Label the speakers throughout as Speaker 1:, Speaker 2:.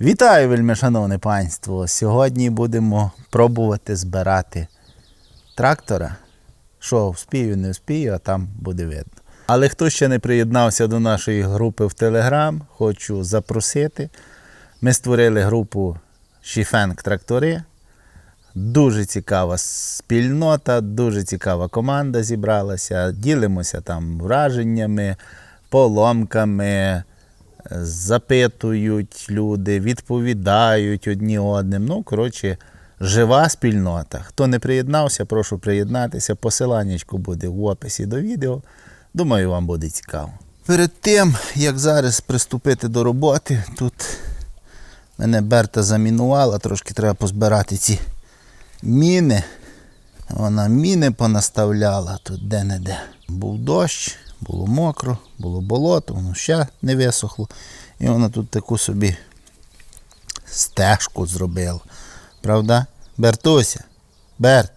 Speaker 1: Вітаю, вельми шановне панство! Сьогодні будемо пробувати збирати трактора. Що, вспію, не вспію, а там буде видно. Але хто ще не приєднався до нашої групи в Телеграм, хочу запросити. Ми створили групу Шіфенк Трактори. Дуже цікава спільнота, дуже цікава команда зібралася. Ділимося там враженнями, поломками, запитують люди, відповідають одні одним. Ну, коротше, жива спільнота. Хто не приєднався, прошу приєднатися. Посиланнячко буде в описі до відео. Думаю, вам буде цікаво. Перед тим, як зараз приступити до роботи, тут мене Берта замінувала, трошки треба позбирати ці міни. Вона міни понаставляла тут де-не-де. Був дощ, було мокро, було болото, воно ще не висохло. І вона тут таку собі стежку зробила. Правда? Бертуся, Берт,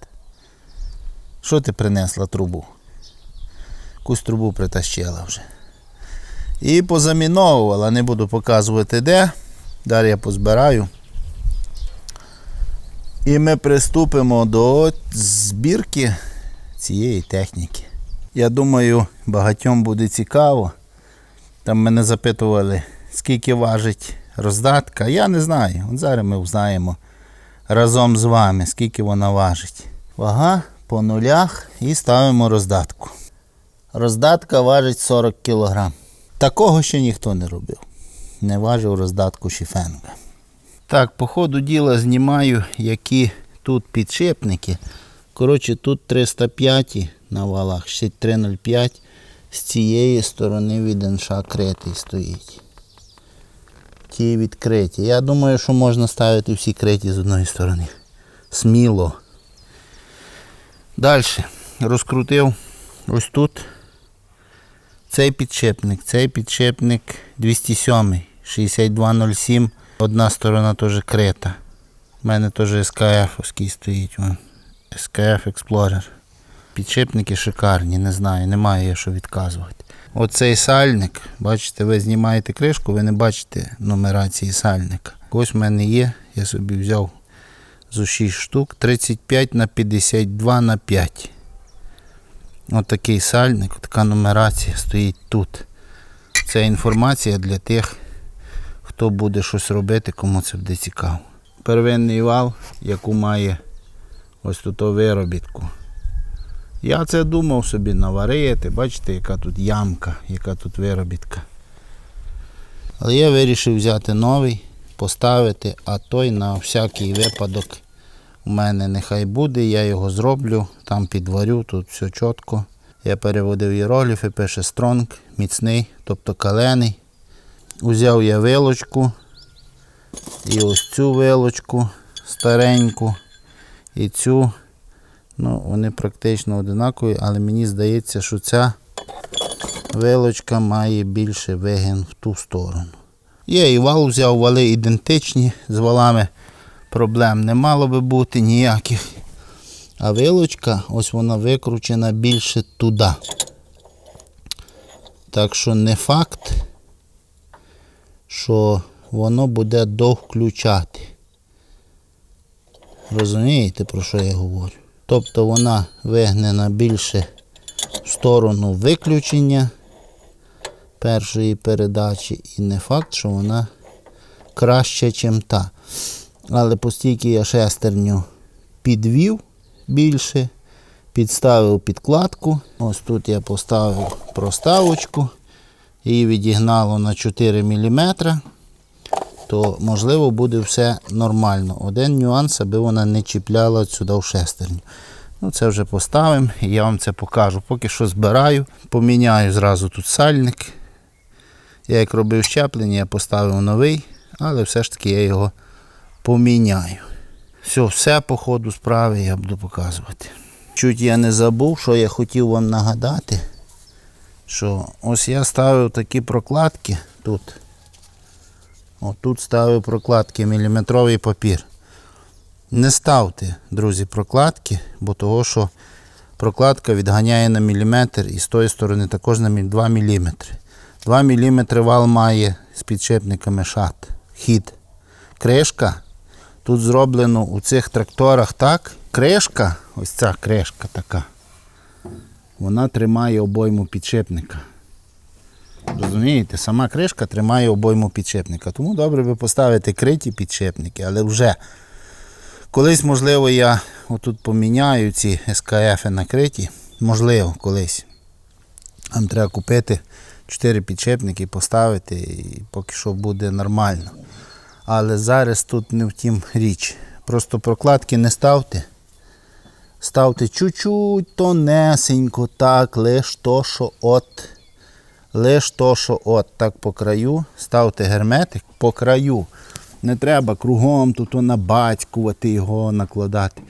Speaker 1: що ти принесла трубу? Якусь трубу притащила вже. І позаміновувала, не буду показувати де. Далі я позбираю. І ми приступимо до збірки цієї техніки. Я думаю, багатьом буде цікаво. Там мене запитували, скільки важить роздатка. Я не знаю. От зараз ми узнаємо разом з вами, скільки вона важить. Вага по нулях і ставимо роздатку. Роздатка важить 40 кг. Такого ще ніхто не робив. Не важив роздатку шіфенга. Так, по ходу діла знімаю, які тут підшипники. Коротше, тут 305 на валах, ще 305. З цієї сторони від НШ критий стоїть. Ті відкриті. Я думаю, що можна ставити всі криті з одної сторони. Сміло. Далі розкрутив ось тут цей підшипник, цей підшипник 207, 6207. Одна сторона теж крита. У мене теж SKF стоїть. Вон. SKF Explorer. Підшипники шикарні, не знаю, немає що відказувати. Оцей сальник, бачите, ви знімаєте кришку, ви не бачите нумерації сальника. Ось в мене є, я собі взяв зо 6 штук, 35 на 52 на 5. Отакий сальник, така нумерація стоїть тут. Це інформація для тих, хто буде щось робити, кому це буде цікаво. Первинний вал, яку має ось тут виробітку. Я це думав собі наварити, бачите, яка тут ямка, яка тут виробітка. Але я вирішив взяти новий, поставити, а той на всякий випадок у мене нехай буде, я його зроблю, там підварю, тут все чітко. Я переводив іерогліфи, пише стронг, міцний, тобто калений. Узяв я вилочку і ось цю вилочку стареньку і цю. Ну, вони практично одинакові, але мені здається, що ця вилочка має більше вигін в ту сторону. Я і вал взяв, вали ідентичні, з валами проблем не мало би бути ніяких. А вилочка, ось вона викручена більше туди. Так що не факт, що воно буде довключати. Розумієте, про що я говорю? Тобто вона вигнена більше в сторону виключення першої передачі. І не факт, що вона краще, ніж та. Але постільки я шестерню підвів більше, підставив підкладку. Ось тут я поставив проставочку, її відігнало на 4 мм, то можливо буде все нормально. Один нюанс, аби вона не чіпляла сюди в шестерню. Ну, Це вже поставимо і я вам це покажу. Поки що збираю, поміняю зразу тут сальник. Я як робив щеплення, я поставив новий, але все ж таки я його поміняю. Все, все по ходу справи я буду показувати. Чуть я не забув, що я хотів вам нагадати, що ось я ставив такі прокладки тут. Отут ставив прокладки міліметровий папір. Не ставте, друзі, прокладки, бо того, що прокладка відганяє на міліметр і з тої сторони також на 2 мм. 2 мм вал має з підшипниками шат, хід. кришка. Тут зроблено у цих тракторах так. Кришка, ось ця кришка така. Вона тримає обойму підшипника. Розумієте, сама кришка тримає обойму підшипника. Тому добре ви поставите криті підшипники, але вже колись, можливо, я отут поміняю ці СКФ накриті. Можливо, колись. Нам треба купити 4 підшипники, поставити, і поки що буде нормально. Але зараз тут не в тім річ. Просто прокладки не ставте. Ставте чуть-чуть тонесенько, так, лиш то, що от. Лиш то, що от так по краю. Ставте герметик по краю. Не треба кругом тут набацькувати його, накладати.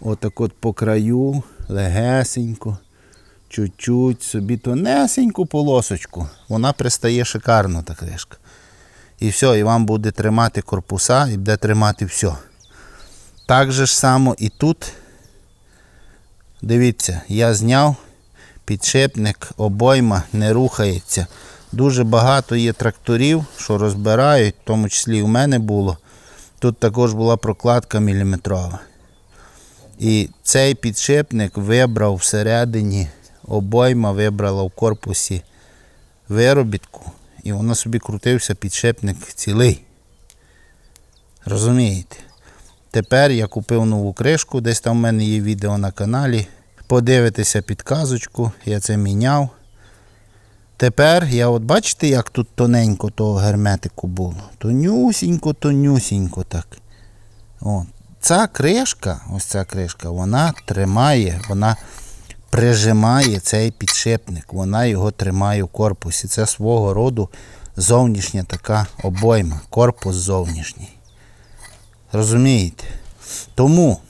Speaker 1: Отак от по краю, легесенько, чуть-чуть собі тонесеньку полосочку. Вона пристає шикарно, та кришка. І все, і вам буде тримати корпуса і буде тримати все. Так же ж само і тут. Дивіться, я зняв підшипник, обойма не рухається. Дуже багато є тракторів, що розбирають, в тому числі в мене було. Тут також була прокладка міліметрова. І цей підшипник вибрав всередині, обойма вибрала в корпусі виробітку, і воно собі крутився підшипник цілий. Розумієте? Тепер я купив нову кришку, десь там в мене є відео на каналі. Подивитися підказочку, я це міняв. Тепер я от бачите, як тут тоненько того герметику було. Тонюсінько, тонюсінько так. О, ця кришка, ось ця кришка, вона тримає, вона прижимає цей підшипник, вона його тримає в корпусі. Це свого роду зовнішня така обойма, корпус зовнішній. Розумієте? Тому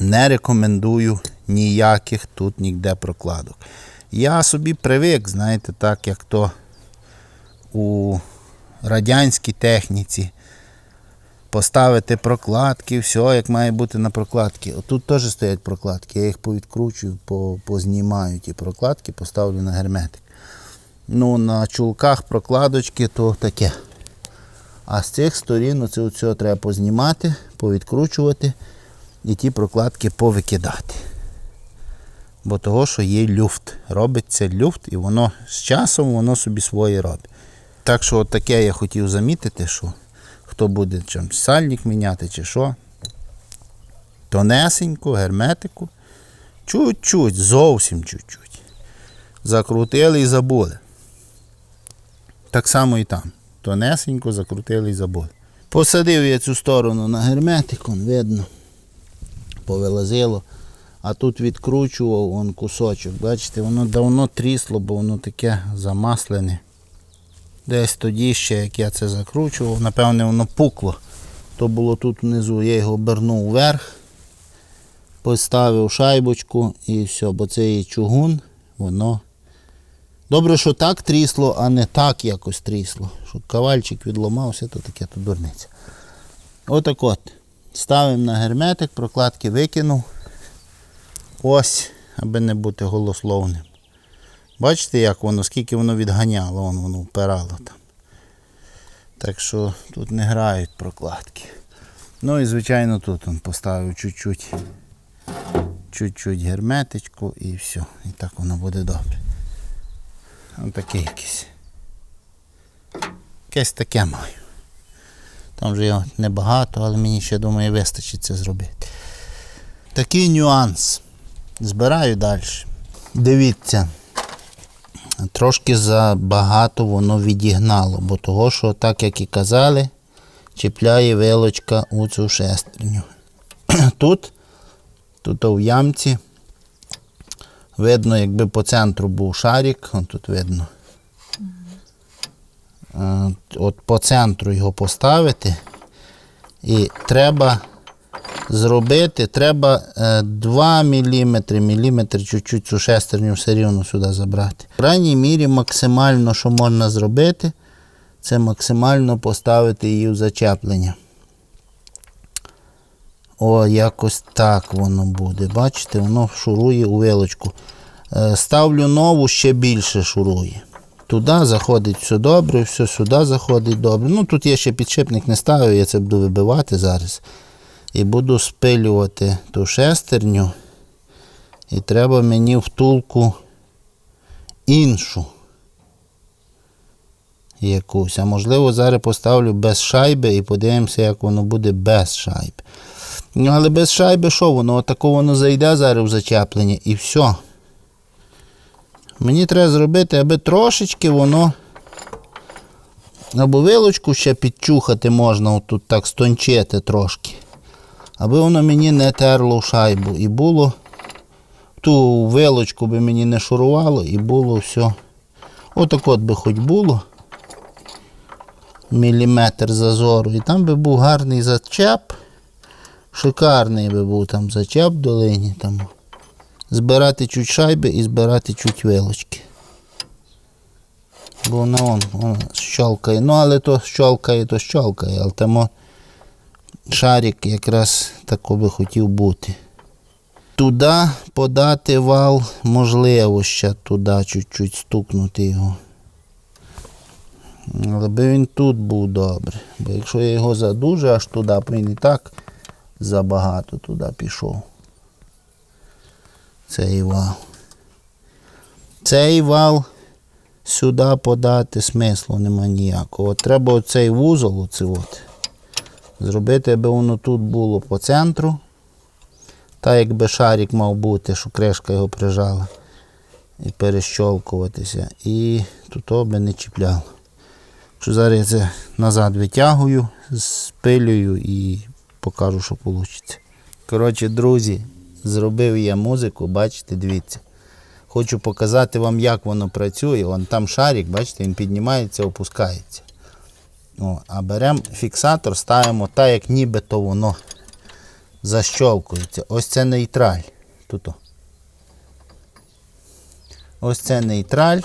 Speaker 1: не рекомендую ніяких тут ніде прокладок. Я собі привик, знаєте, так як то у радянській техніці. Поставити прокладки, все, як має бути на прокладки. Отут теж стоять прокладки, я їх повідкручую, познімаю ті прокладки, поставлю на герметик. Ну, на чулках прокладочки то таке. А з цих сторін оце от треба познімати, повідкручувати і ті прокладки повикидати. Бо того, що є люфт. Робиться люфт, і воно з часом воно собі своє робить. Так що от таке я хотів замітити, що хто буде чим сальник міняти чи що. Тонесенько, герметику. Чуть-чуть, зовсім чуть-чуть. Закрутили і забули. Так само і там. Тонесенько закрутили і забули. Посадив я цю сторону на герметикон, видно. Повилазило. А тут відкручував он кусочок. Бачите, воно давно трісло, бо воно таке замаслене. Десь тоді ще, як я це закручував, напевне, воно пукло. То було тут внизу, я його обернув вверх, поставив шайбочку і все, бо це є чугун, воно. Добре, що так трісло, а не так якось трісло. Щоб кавальчик відломався, то таке то дурниця. Отак от. Ставимо на герметик, прокладки викинув. Ось, аби не бути голословним. Бачите, як воно, скільки воно відганяло, вон воно впирало там. Так що тут не грають прокладки. Ну і звичайно тут он поставив чуть-чуть, чуть-чуть герметичку і все. І так воно буде добре. Ось таке якесь. Якесь таке маю. Там вже його небагато, але мені ще думаю вистачить це зробити. Такий нюанс. Збираю далі. Дивіться. Трошки забагато воно відігнало, бо того, що, так як і казали, чіпляє вилочка у цю шестерню. Тут, тут в ямці, видно, якби по центру був шарик, он тут видно. Е, От по центру його поставити. І треба зробити, треба е, 2 мм, міліметр чуть-чуть цю шестерню все рівно сюди забрати. В крайній мірі максимально, що можна зробити, це максимально поставити її в зачеплення. О, якось так воно буде. Бачите, воно шурує у вилочку. Е, Ставлю нову, ще більше шурує. Туди заходить все добре, все сюди заходить добре. Ну тут я ще підшипник не ставив, я це буду вибивати зараз. І буду спилювати ту шестерню. І треба мені втулку іншу. Якусь. А можливо, зараз поставлю без шайби і подивимося, як воно буде без шайби. Ну, але без шайби що воно? Отако воно зайде зараз в зачеплення і все. Мені треба зробити, аби трошечки воно. Або вилочку ще підчухати можна, отут так стончити трошки. Аби воно мені не терло шайбу. І було. Ту вилочку би мені не шурувало і було все. Отак от би хоч було. Міліметр зазору. І там би був гарний зачеп. Шикарний би був там зачеп в долині. Там. Збирати чуть шайби і збирати чуть вилочки. Бо вона он, щолкає. Ну, але то щолкає, то щолкає, але там шарик якраз тако би хотів бути. Туди подати вал можливо ще туди чуть-чуть стукнути його. Але би він тут був добре. Бо якщо я його задуже аж туди, він і так забагато туди пішов. Цей вал. Цей вал сюди подати смислу нема ніякого. Треба оцей вузол, оце от, зробити, аби воно тут було по центру. Та якби шарик мав бути, що кришка його прижала. І перещолкуватися. І тут би не чіпляло. Що зараз я це назад витягую, спилюю і покажу, що вийде. Коротше, друзі, зробив я музику, бачите, дивіться. Хочу показати вам, як воно працює. Вон там шарик, бачите, він піднімається, опускається. О, а беремо фіксатор, ставимо так, як нібито воно защолкується. Ось це нейтраль. Тут. Ось це нейтраль.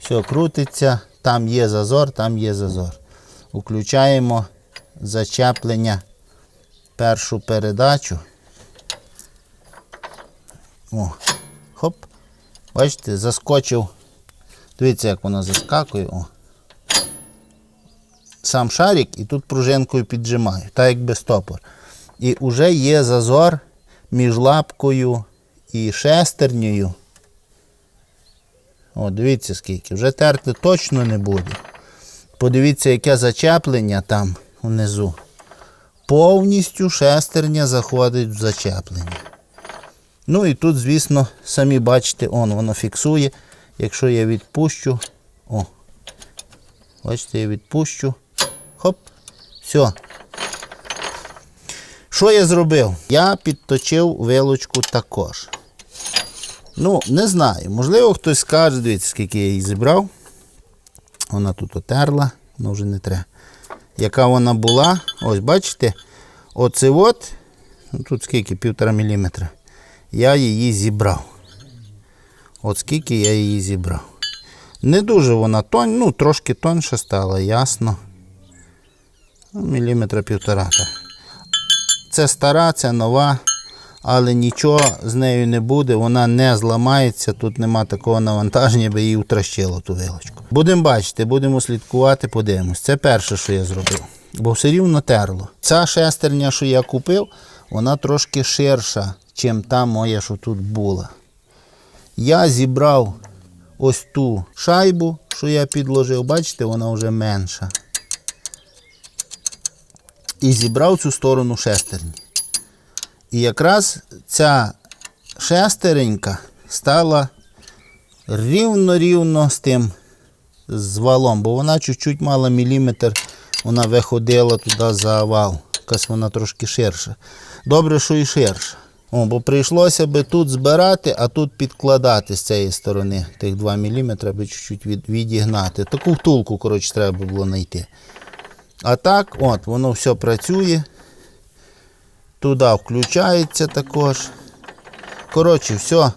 Speaker 1: Все крутиться. Там є зазор, там є зазор. Включаємо зачеплення першу передачу. О, хоп. Бачите, заскочив. Дивіться, як воно заскакує. О. Сам шарик і тут пружинкою піджимаю, так якби стопор. І вже є зазор між лапкою і шестернею. О, дивіться скільки. Вже терти точно не буде. Подивіться, яке зачеплення там внизу. Повністю шестерня заходить в зачеплення. Ну і тут, звісно, самі бачите, он, воно фіксує. Якщо я відпущу, о, бачите, я відпущу. Хоп, все. Що я зробив? Я підточив вилочку також. Ну, не знаю. Можливо, хтось скаже, дивіться, скільки я її зібрав. Вона тут отерла, ну вже не треба. Яка вона була, ось бачите, оце от, ну тут скільки, півтора міліметра. Я її зібрав. От скільки я її зібрав. Не дуже вона тонь, ну трошки тоньше стала, ясно. Міліметра півтора. Це стара, це нова, але нічого з нею не буде, вона не зламається, тут нема такого навантаження, би її втращило ту вилочку. Будемо бачити, будемо слідкувати, подивимось. Це перше, що я зробив. Бо все рівно терло. Ця шестерня, що я купив, вона трошки ширша, чим та моя, що тут була. Я зібрав ось ту шайбу, що я підложив, бачите, вона вже менша. І зібрав цю сторону шестерні. І якраз ця шестеренька стала рівно-рівно з тим з валом, бо вона чуть-чуть мала міліметр, вона виходила туди за вал. Якась вона трошки ширша. Добре, що і ширша. О, бо прийшлося би тут збирати, а тут підкладати з цієї сторони тих 2 мм, аби чуть-чуть від, відігнати. Таку втулку, коротше, треба було знайти. А так, от, воно все працює. Туди включається також. Коротше, все.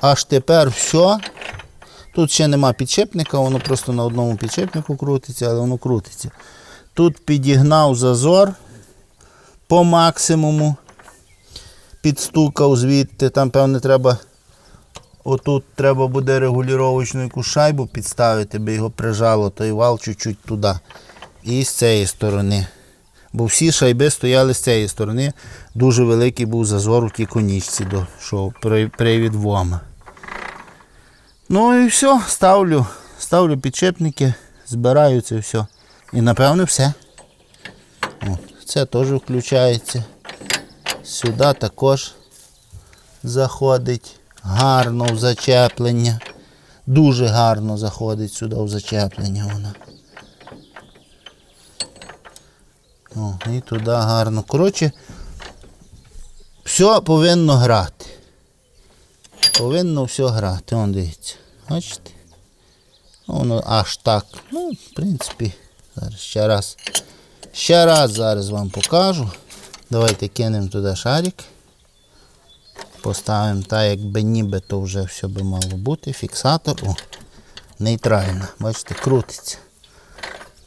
Speaker 1: Аж тепер все. Тут ще нема підшипника, воно просто на одному підшипнику крутиться, але воно крутиться. Тут підігнав зазор по максимуму. Підстукав звідти, там, певне, треба Отут треба буде регулювачну шайбу підставити, би його прижало, той вал чуть-чуть туди. І з цієї сторони. Бо всі шайби стояли з цієї сторони. Дуже великий був зазор у тій конічці, до, що при- привід вома. Ну і все, ставлю, ставлю підшипники, збираю це все. І напевно все. О, це теж включається. Сюди також заходить гарно в зачеплення. Дуже гарно заходить сюди в зачеплення вона. О, і туди гарно. Коротше, все повинно грати. Повинно все грати. Вон дивіться. Бачите? Воно аж так. Ну, в принципі, зараз ще раз. Ще раз зараз вам покажу. Давайте кинемо туди шарик. Поставимо так, якби ніби то вже все би мало бути. Фіксатор. О, нейтрально. Бачите, крутиться.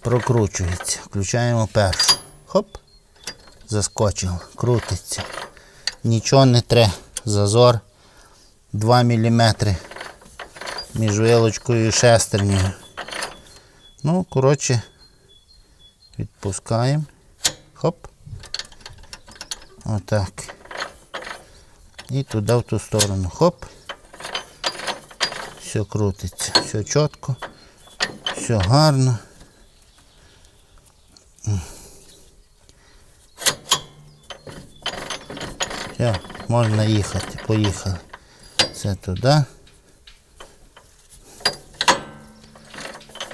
Speaker 1: Прокручується. Включаємо першу. Хоп. Заскочило. Крутиться. Нічого не треба. Зазор 2 мм між вилочкою і шестернею. Ну, коротше, відпускаємо. Хоп. Отак. І туди в ту сторону. Хоп. Все крутиться, все чітко, все гарно. Все, можна їхати, поїхали. Це туди.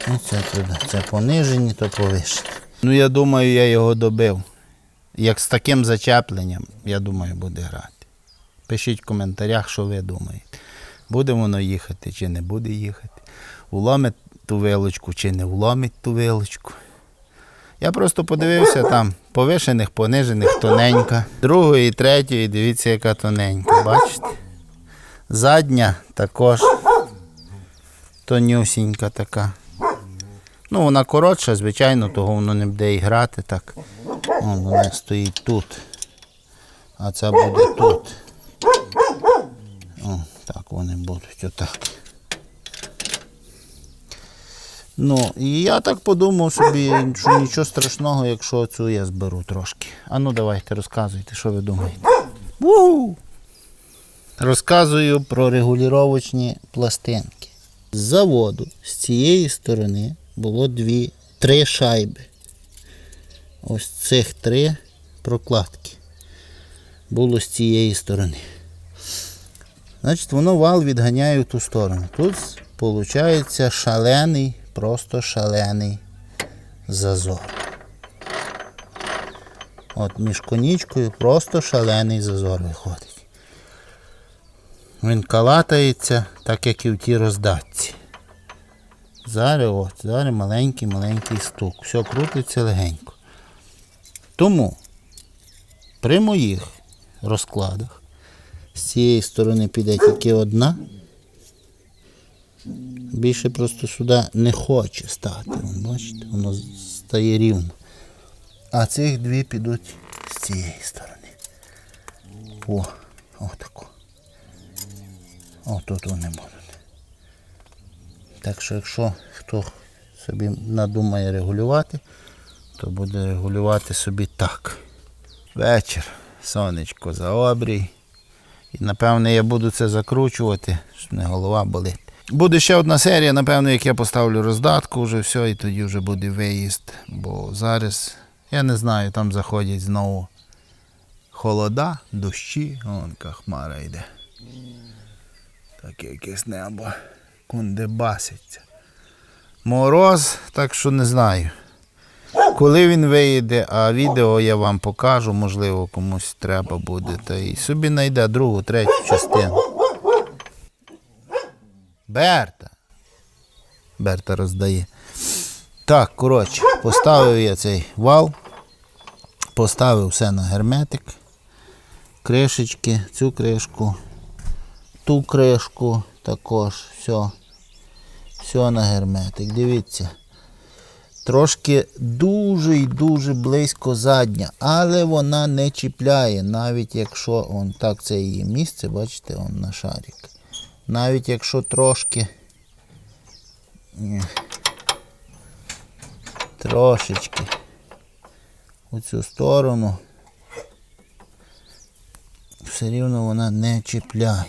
Speaker 1: І це туди. Це понижені, то повишені. Ну я думаю, я його добив. Як з таким зачепленням, я думаю, буде грати. Пишіть в коментарях, що ви думаєте. Буде воно їхати чи не буде їхати. Уломить ту вилочку чи не вломить ту вилочку. Я просто подивився там повишених, понижених, тоненька. Другої, третьої, дивіться, яка тоненька. Бачите? Задня також тонюсінька така. Ну, вона коротша, звичайно, того воно не буде і грати так. О, вона стоїть тут. А це буде тут. О, так вони будуть отак. Ну, і я так подумав собі, що нічого страшного, якщо цю я зберу трошки. А ну давайте розказуйте, що ви думаєте. Ву! Розказую про регулювачні пластинки. З заводу з цієї сторони було дві, три шайби. Ось цих три прокладки. Було з цієї сторони. Значить, воно вал відганяє в ту сторону. Тут виходить шалений, просто шалений зазор. От між конічкою просто шалений зазор виходить. Він калатається, так як і в тій роздатці. Зараз от, зараз маленький-маленький стук. Все крутиться легенько. Тому при моїх розкладах з цієї сторони піде тільки одна. Більше просто сюди не хоче стати. Бачите, воно стає рівно. А цих дві підуть з цієї сторони. О, отако. Отут вони будуть. Так що, якщо хто собі надумає регулювати, то буде регулювати собі так. Вечір, сонечко за обрій. І напевне я буду це закручувати, щоб не голова болить. Буде ще одна серія, напевно, як я поставлю роздатку вже все, і тоді вже буде виїзд. Бо зараз, я не знаю, там заходять знову холода, дощі, вон хмара йде. Таке якесь небо кундебаситься. Мороз, так що не знаю. Коли він виїде, а відео я вам покажу, можливо, комусь треба буде. Та і собі знайде другу, третю частину. Берта. Берта роздає. Так, коротше, поставив я цей вал, поставив все на герметик, кришечки, цю кришку, ту кришку також, все. Все на герметик. Дивіться. Трошки дуже і дуже близько задня, але вона не чіпляє, навіть якщо он так це її місце, бачите, он на шарик. Навіть якщо трошки. Трошечки у цю сторону. Все рівно вона не чіпляє.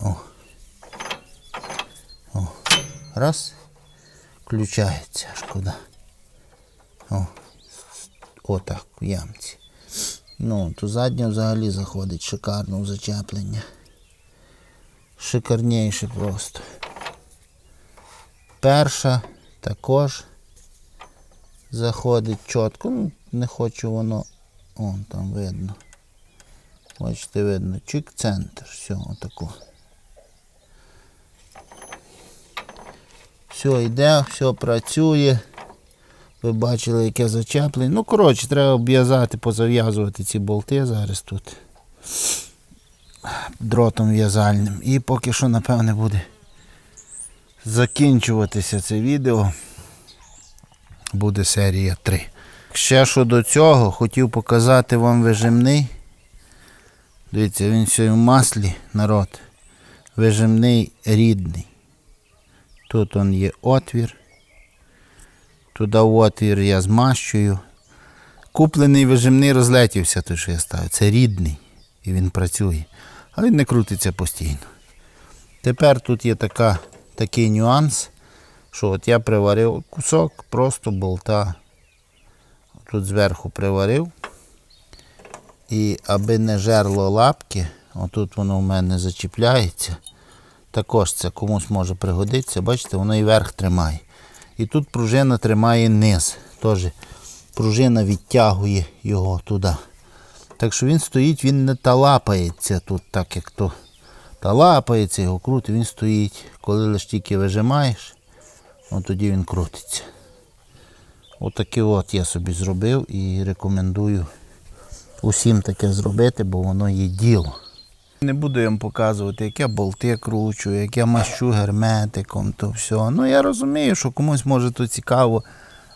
Speaker 1: О. О. Раз. Включається куди. О. Отак, в ямці. Ну, то задня взагалі заходить шикарно в зачеплення. Шикарніше просто. Перша також заходить чітко. Ну, не хочу воно. О, там видно. Бачите, видно. Чик центр. Все, отако. Все йде, все працює. Ви бачили, яке зачеплення. Ну, коротше, треба обв'язати, позав'язувати ці болти зараз тут. Дротом в'язальним. І поки що, напевне, буде закінчуватися це відео. Буде серія 3. Ще щодо цього, хотів показати вам вижимний. Дивіться, він все в маслі, народ. Вижимний рідний. Тут он є отвір. Туди отвір я змащую. Куплений вижимний розлетівся, той, що я ставив. Це рідний. І він працює. А він не крутиться постійно. Тепер тут є така, такий нюанс, що от я приварив кусок просто болта. Тут зверху приварив. І аби не жерло лапки, отут воно в мене зачіпляється. Також це комусь може пригодитися. Бачите, воно і верх тримає. І тут пружина тримає низ. Теж пружина відтягує його туди. Так що він стоїть, він не талапається тут, так як то талапається, його крутить, він стоїть. Коли лише тільки вижимаєш, от тоді він крутиться. Отаке от я собі зробив і рекомендую усім таке зробити, бо воно є діло. Не буду вам показувати, як я болти кручу, як я мащу герметиком, то все. Ну я розумію, що комусь може то цікаво,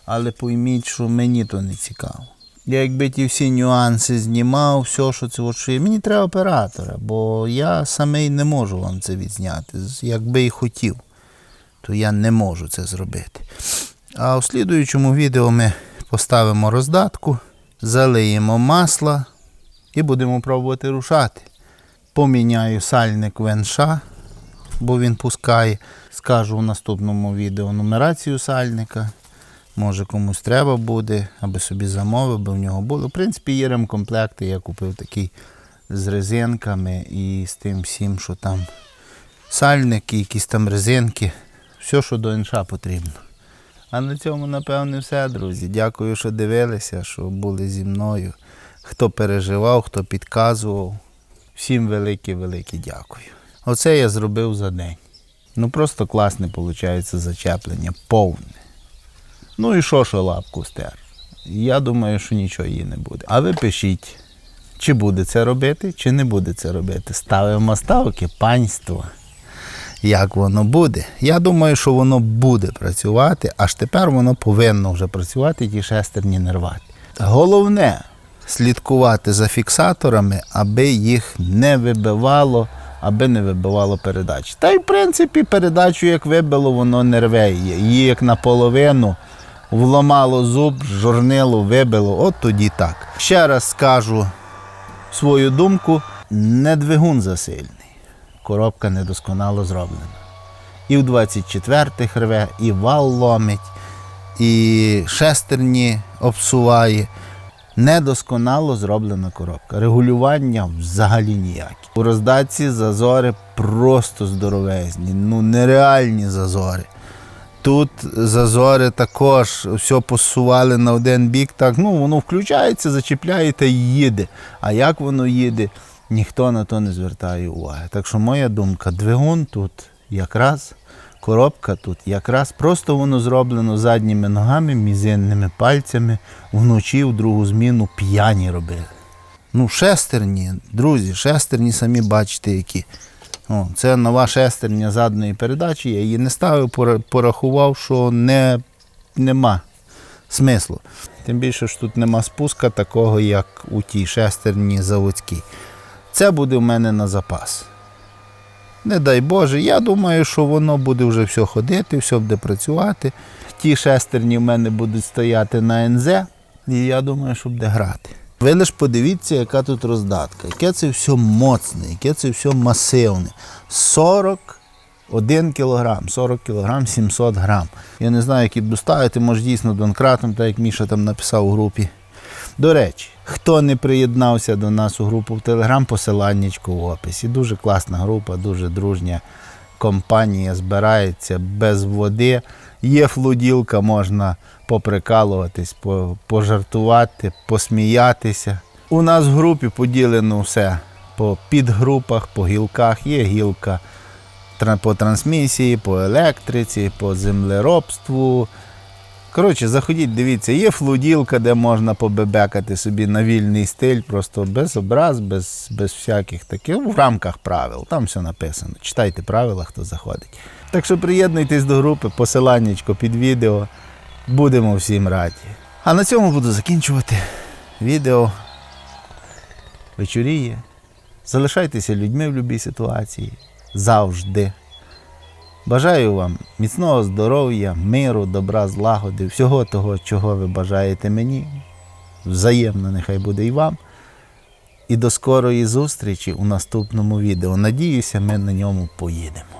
Speaker 1: але пойміть, що мені то не цікаво. Я якби ті всі нюанси знімав, все, що це от, що є. Мені треба оператора, бо я самий не можу вам це відзняти. Якби і хотів, то я не можу це зробити. А в слідуючому відео ми поставимо роздатку, залиємо масло і будемо пробувати рушати. Поміняю сальник ВНШ, бо він пускає. Скажу в наступному відео нумерацію сальника. Може комусь треба буде, аби собі замовив, би в нього було. В принципі, є ремкомплекти. Я купив такий з резинками і з тим всім, що там сальники, якісь там резинки. Все, що до інша потрібно. А на цьому, напевне, все, друзі. Дякую, що дивилися, що були зі мною. Хто переживав, хто підказував. Всім велике-велике дякую. Оце я зробив за день. Ну просто класне виходить зачеплення, повне. Ну і що, що лапку стер? Я думаю, що нічого її не буде. А ви пишіть, чи буде це робити, чи не буде це робити. Ставимо ставки, панство. Як воно буде? Я думаю, що воно буде працювати, аж тепер воно повинно вже працювати, ті шестерні не рвати. Головне слідкувати за фіксаторами, аби їх не вибивало, аби не вибивало передачі. Та й в принципі передачу, як вибило, воно не рве. Її як наполовину вломало зуб, жорнило, вибило, от тоді так. Ще раз скажу свою думку: не двигун засильний. Коробка недосконало зроблена. І в 24-х рве, і вал ломить, і шестерні обсуває. Недосконало зроблена коробка. Регулювання взагалі ніякі. У роздатці зазори просто здоровезні, ну нереальні зазори. Тут зазори також все посували на один бік, так ну воно включається, зачіпляє та їде. А як воно їде, ніхто на то не звертає уваги. Так що моя думка, двигун тут якраз, коробка тут якраз просто воно зроблено задніми ногами, мізинними пальцями, вночі в другу зміну п'яні робили. Ну, шестерні, друзі, шестерні самі бачите, які. О, це нова шестерня задної передачі. Я її не ставив, порахував, що не, нема смислу. Тим більше, що тут нема спуска такого, як у тій шестерні заводській. Це буде в мене на запас. Не дай Боже, я думаю, що воно буде вже все ходити, все буде працювати. Ті шестерні в мене будуть стояти на НЗ, і я думаю, що буде грати. Ви лиш подивіться, яка тут роздатка, яке це все моцне, яке це все масивне. 41 кілограм, 40 кілограм, 700 грам. Я не знаю, які доставити, може дійсно донкратом, так як Міша там написав у групі. До речі, хто не приєднався до нас у групу в Телеграм, посиланнячко в описі. Дуже класна група, дуже дружня компанія, збирається без води. Є флуділка, можна поприкалуватись, по- пожартувати, посміятися. У нас в групі поділено все по підгрупах, по гілках. Є гілка по трансмісії, по електриці, по землеробству. Коротше, заходіть, дивіться, є флуділка, де можна побебекати собі на вільний стиль, просто без образ, без, без всяких таких, в рамках правил. Там все написано. Читайте правила, хто заходить. Так що приєднуйтесь до групи, посиланнячко під відео. Будемо всім раді. А на цьому буду закінчувати відео. Вечоріє. Залишайтеся людьми в будь-якій ситуації. Завжди. Бажаю вам міцного здоров'я, миру, добра, злагоди, всього того, чого ви бажаєте мені. Взаємно нехай буде і вам. І до скорої зустрічі у наступному відео. Надіюся, ми на ньому поїдемо.